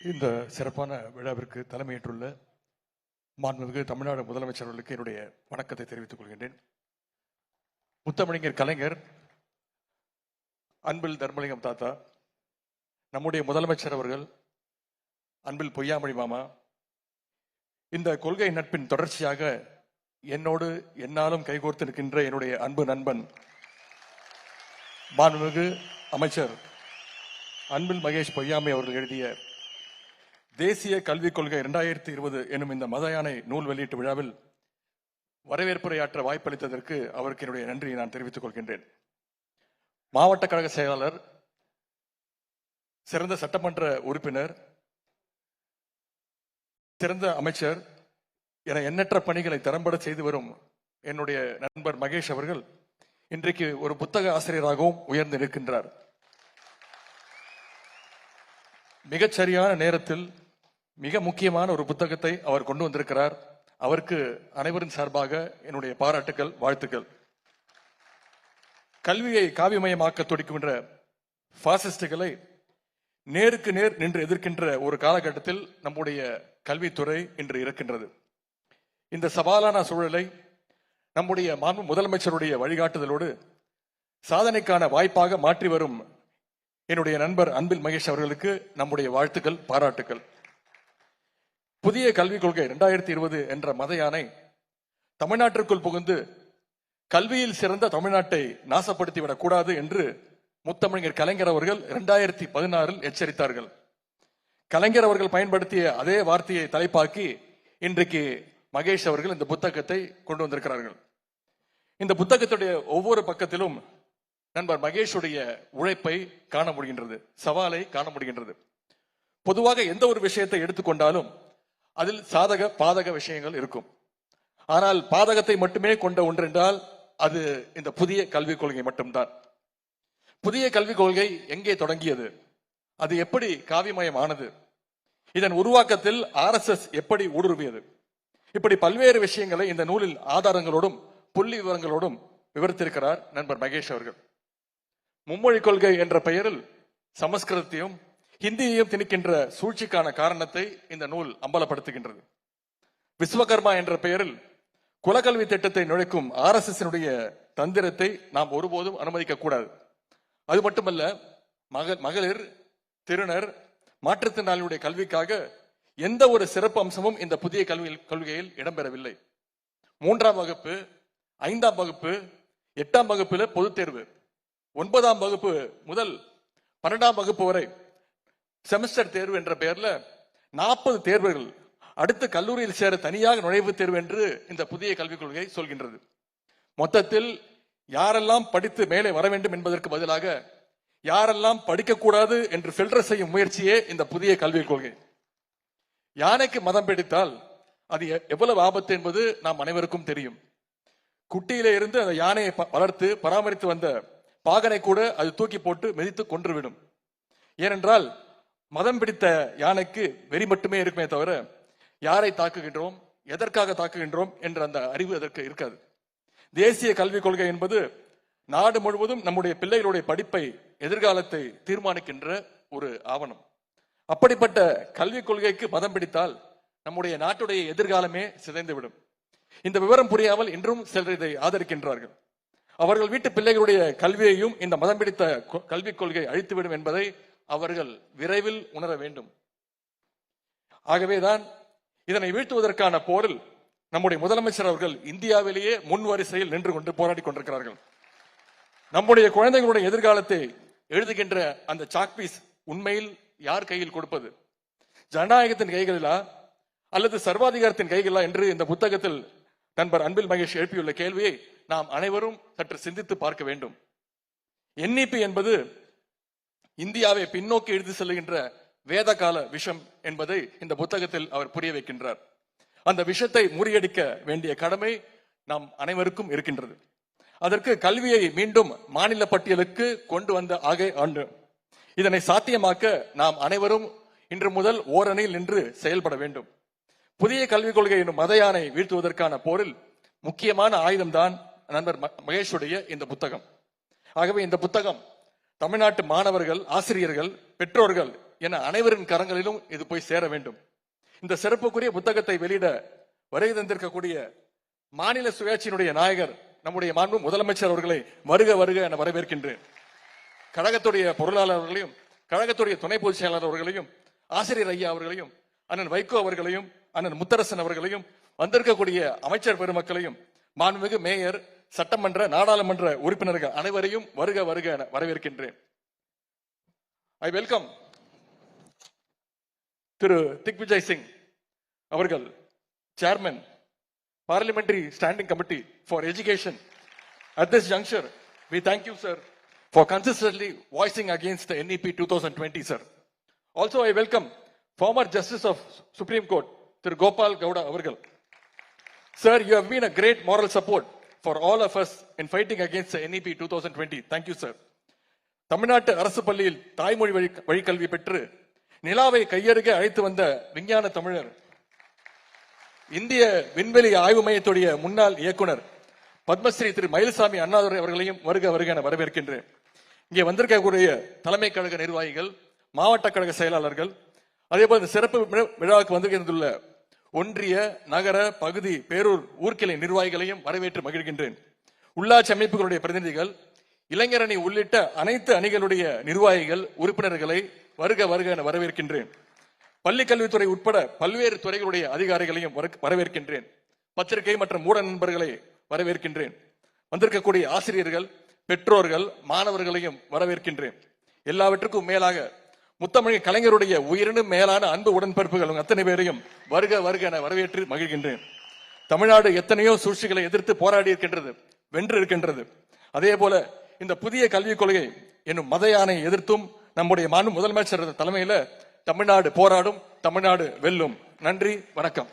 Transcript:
இந்த சிறப்பான விழாவிற்கு தலைமையேற்றுள்ள மாண்புமிகு தமிழ்நாடு முதலமைச்சர் அவர்களுக்கு என்னுடைய வணக்கத்தை தெரிவித்துக் கொள்கின்றேன். முத்தமிழிஞர் கலைஞர் அன்பில் தர்மலிங்கம் தாத்தா நம்முடைய முதலமைச்சர் அவர்கள் அன்பில் பொய்யாமொழி மாமா இந்த கொள்கை நட்பின் தொடர்ச்சியாக என்னோடு என்னாலும் கைகோர்த்து நிற்கின்ற என்னுடைய அன்பு நண்பன் மாண்புமிகு அமைச்சர் அன்பில் மகேஷ் பொய்யாமை அவர்கள் எழுதிய தேசிய கல்விக் கொள்கை இரண்டாயிரத்தி இருபது எனும் இந்த மத யானை நூல் வெளியீட்டு விழாவில் வரவேற்புரையாற்ற வாய்ப்பளித்ததற்கு அவருக்கு என்னுடைய நன்றியை நான் தெரிவித்துக் கொள்கின்றேன். மாவட்ட கழக செயலாளர் சிறந்த சட்டமன்ற உறுப்பினர் சிறந்த அமைச்சர் என எண்ணற்ற பணிகளை திறம்பட செய்து வரும் என்னுடைய நண்பர் மகேஷ் அவர்கள் இன்றைக்கு ஒரு புத்தக ஆசிரியராகவும் உயர்ந்து நிற்கின்றார். மிகச்சரியான நேரத்தில் மிக முக்கியமான ஒரு புத்தகத்தை அவர் கொண்டு வந்திருக்கிறார். அவருக்கு அனைவரின் சார்பாக என்னுடைய பாராட்டுக்கள் வாழ்த்துக்கள். கல்வியை காவியமயமாக்க துடிக்கின்ற பாசிஸ்டுகளை நேருக்கு நேர் நின்று எதிர்க்கின்ற ஒரு காலகட்டத்தில் நம்முடைய கல்வித்துறை இன்று இருக்கின்றது இந்த சவாலான சூழலை நம்முடைய மாண்பு முதலமைச்சருடைய வழிகாட்டுதலோடு சாதனைக்கான வாய்ப்பாக மாற்றி வரும் என்னுடைய நண்பர் அன்பில் மகேஷ் அவர்களுக்கு நம்முடைய வாழ்த்துக்கள் பாராட்டுக்கள். புதிய கல்விக் கொள்கை இரண்டாயிரத்தி இருபது என்ற மத யானை தமிழ்நாட்டிற்குள் புகுந்து கல்வியில் சிறந்த தமிழ்நாட்டை நாசப்படுத்திவிடக் கூடாது என்று முத்தமிழர் கலைஞர் அவர்கள் இரண்டாயிரத்தி பதினாறில் எச்சரித்தார்கள். கலைஞர் அவர்கள் பயன்படுத்திய அதே வார்த்தையை தலைப்பாக்கி இன்றைக்கு மகேஷ் அவர்கள் இந்த புத்தகத்தை கொண்டு வந்திருக்கிறார்கள். இந்த புத்தகத்துடைய ஒவ்வொரு பக்கத்திலும் நண்பர் மகேஷுடைய உழைப்பை காண முடிகின்றது சவாலை காண முடிகின்றது. பொதுவாக எந்த ஒரு விஷயத்தை எடுத்துக்கொண்டாலும் அதில் சாதக பாதக விஷயங்கள் இருக்கும். ஆனால் பாதகத்தை மட்டுமே கொண்ட ஒன்றென்றால் அது இந்த புதிய கல்விக் கொள்கை மட்டும்தான். புதிய கல்விக் கொள்கை எங்கே தொடங்கியது? அது எப்படி காவியமயமானது இதன் உருவாக்கத்தில் ஆர்எஸ்எஸ் எப்படி ஊடுருவியது? இப்படி பல்வேறு விஷயங்களை இந்த நூலில் ஆதாரங்களோடும் புள்ளி விவரங்களோடும் விவரித்திருக்கிறார் நண்பர் மகேஷ் அவர்கள். மும்மொழி கொள்கை என்ற பெயரில் சமஸ்கிருதத்தையும் ஹிந்தியையும் திணிக்கின்ற சூழ்ச்சிக்கான காரணத்தை இந்த நூல் அம்பலப்படுத்துகின்றது. விஸ்வகர்மா என்ற பெயரில் குலக்கல்வி திட்டத்தை நுழைக்கும் ஆர் எஸ் தந்திரத்தை நாம் ஒருபோதும் அனுமதிக்க கூடாது. அது மட்டுமல்ல மக மகளிர் திருநர் மாற்றுத்திறனாளியுடைய கல்விக்காக எந்த ஒரு சிறப்பு அம்சமும் இந்த புதிய கல்வி கொள்கையில் இடம்பெறவில்லை. மூன்றாம் வகுப்பு ஐந்தாம் வகுப்பு எட்டாம் வகுப்பில் பொதுத் தேர்வு ஒன்பதாம் வகுப்பு முதல் பன்னெண்டாம் வகுப்பு வரை செமஸ்டர் தேர்வு என்ற பெயர்ல நாற்பது தேர்வுகள் அடுத்து கல்லூரியில் சேர தனியாக நுழைவுத் தேர்வு என்று இந்த புதிய கல்விக் கொள்கை சொல்கின்றது. மொத்தத்தில் யாரெல்லாம் படித்து மேலே வர வேண்டும் என்பதற்கு பதிலாக யாரெல்லாம் படிக்கக்கூடாது என்று ஃபில்டர் செய்யும் முயற்சியே இந்த புதிய கல்விக் கொள்கை. யானைக்கு மதம் பிடித்தால் அது எ- எவ்வளவு ஆபத்து என்பது நாம் அனைவருக்கும் தெரியும். குட்டியிலே இருந்து அந்த யானையை ப- வளர்த்து பராமரித்து வந்த பாகனை கூட அது தூக்கி போட்டு மிதித்து கொன்றுவிடும். ஏனென்றால் மதம் பிடித்த யானைக்கு வெறி மட்டுமே இருக்குமே தவிர யாரை தாக்குகின்றோம் எதற்காக தாக்குகின்றோம் என்ற அந்த அறிவு அதற்கு இருக்காது. தேசிய கல்விக் கொள்கை என்பது நாடு முழுவதும் நம்முடைய பிள்ளைகளுடைய படிப்பை எதிர்காலத்தை தீர்மானிக்கின்ற ஒரு ஆவணம். அப்படிப்பட்ட கல்விக் கொள்கைக்கு மதம் பிடித்தால் நம்முடைய நாட்டுடைய எதிர்காலமே சிதைந்துவிடும். இந்த விவரம் புரியாமல் இன்றும் சிலர் இதை ஆதரிக்கின்றார்கள். அவர்கள் வீட்டு பிள்ளைகளுடைய கல்வியையும் இந்த மதம் பிடித்த கொ- கல்விக் கொள்கை அழித்துவிடும் என்பதை அவர்கள் விரைவில் உணர வேண்டும். ஆகவேதான் இதனை வீழ்த்துவதற்கான போரில் நம்முடைய முதலமைச்சர் அவர்கள் இந்தியாவிலேயே முன் வரிசையில் நின்று கொண்டு போராடி கொண்டிருக்கிறார்கள். நம்முடைய குழந்தைகளுடைய எதிர்காலத்தை எழுதுகின்ற அந்த சாக்பீஸ் உண்மையில் யார் கையில் கொடுப்பது? ஜனநாயகத்தின் கைகளிலா? அல்லது சர்வாதிகாரத்தின் கைகளா என்று இந்த புத்தகத்தில் நண்பர் அன்பில் மகேஷ் எழுப்பியுள்ள கேள்வியை நாம் அனைவரும் சற்று சிந்தித்து பார்க்க வேண்டும். என்இபி என்பது இந்தியாவை பின்னோக்கி எடுத்து செல்கின்ற வேதகால விஷம் என்பதை இந்த புத்தகத்தில் அவர் புரிய வைக்கின்றார். அந்த விஷத்தை முறியடிக்க வேண்டிய கடமை நாம் அனைவருக்கும் இருக்கின்றது. அதற்கு கல்வியை மீண்டும் மாநில பட்டியலுக்கு கொண்டு வந்த ஆகை ஆண்டு. இதனை சாத்தியமாக்க நாம் அனைவரும் இன்று முதல் ஓரணியில் நின்று செயல்பட வேண்டும். புதிய கல்விக் கொள்கை எனும் மதையானை வீழ்த்துவதற்கான போரில் முக்கியமான ஆயுதம்தான் நண்பர் ம- மகேஷுடைய இந்த புத்தகம். ஆகவே இந்த புத்தகம் தமிழ்நாட்டு மாணவர்கள் ஆசிரியர்கள் பெற்றோர்கள் என அனைவரின் கரங்களிலும் இது போய் சேர வேண்டும். இந்த சிறப்புக்குரிய புத்தகத்தை வெளியிட வருகை தந்திருக்கக்கூடிய மாநில சுயாட்சியினுடைய நாயகர் நம்முடைய மாண்பு முதலமைச்சர் அவர்களை வருக வருக என வரவேற்கின்றேன். கழகத்துடைய பொருளாளர் அவர்களையும் கழகத்துடைய துணை பொதுச் செயலாளர் அவர்களையும் ஆசிரியர் ஐயா அவர்களையும் அண்ணன் வைகோ அவர்களையும் அண்ணன் முத்தரசன் அவர்களையும் வந்திருக்கக்கூடிய அமைச்சர் பெருமக்களையும் மாண்புமிகு மேயர் சட்டமன்ற நாடாளுமன்ற உறுப்பினர்கள் அனைவரையும் வருக வருக என வரவேற்கின்றேன் ஐ வெல்கம் திரு திக்விஜய் சிங் அவர்கள் chairman parliamentary standing committee for education at this juncture we thank you sir for consistently voicing against NEP two thousand twenty sir also I welcome former justice of supreme court திரு கோபால் கவுடா அவர்கள் sir you have been a great moral support for all of us in fighting against NEP two thousand twenty thank you sir தமிழ்நாட்டு அரசு பள்ளியில் தாய்மொழி வழி வழிக்கல்வி பெற்று நிலாவை கையருகே அழைத்து வந்த விஞ்ஞான தமிழர் இந்திய விண்வெளி ஆய்வு மையத்துடைய முன்னாள் இயக்குனர் பத்மஸ்ரீ திரு மயில்சாமி அண்ணாதுரை அவர்களையும் வருக வருக என வரவேற்கின்றேன். இங்கே வந்திருக்கக்கூடிய தலைமை கழக நிர்வாகிகள் மாவட்ட கழக செயலாளர்கள் அதே போல சிறப்பு விழாவுக்கு வந்திருக்கின்றுள்ள ஒன்றிய நகர பகுதி பேரூர் ஊர்க்கிளை நிர்வாகிகளையும் வரவேற்று மகிழ்கின்றேன். உள்ளாட்சி அமைப்புகளுடைய பிரதிநிதிகள் இளைஞரணி உள்ளிட்ட அனைத்து அணிகளுடைய நிர்வாகிகள் உறுப்பினர்களை வருக வருக என வரவேற்கின்றேன். பள்ளி கல்வித்துறை உட்பட பல்வேறு துறைகளுடைய அதிகாரிகளையும் வரவேற்கின்றேன். பத்திரிகை மற்றும் மூட நண்பர்களை வரவேற்கின்றேன். வந்திருக்கக்கூடிய ஆசிரியர்கள் பெற்றோர்கள் மாணவர்களையும் வரவேற்கின்றேன். எல்லாவற்றுக்கும் மேலாக முத்தமிழ் கலைஞருடைய உயிரினும் மேலான அன்பு உடன்பிறப்புகள் அத்தனை பேரையும் வருக வருக என வரவேற்று மகிழ்கின்றேன். தமிழ்நாடு எத்தனையோ சூழ்ச்சிகளை எதிர்த்து போராடி இருக்கின்றது வென்று இருக்கின்றது. அதே போல இந்த புதிய கல்விக் கொள்கை என்னும் மத யானை எதிர்த்தும் நம்முடைய மாநில முதலமைச்சர் தலைமையில தமிழ்நாடு போராடும் தமிழ்நாடு வெல்லும். நன்றி வணக்கம்.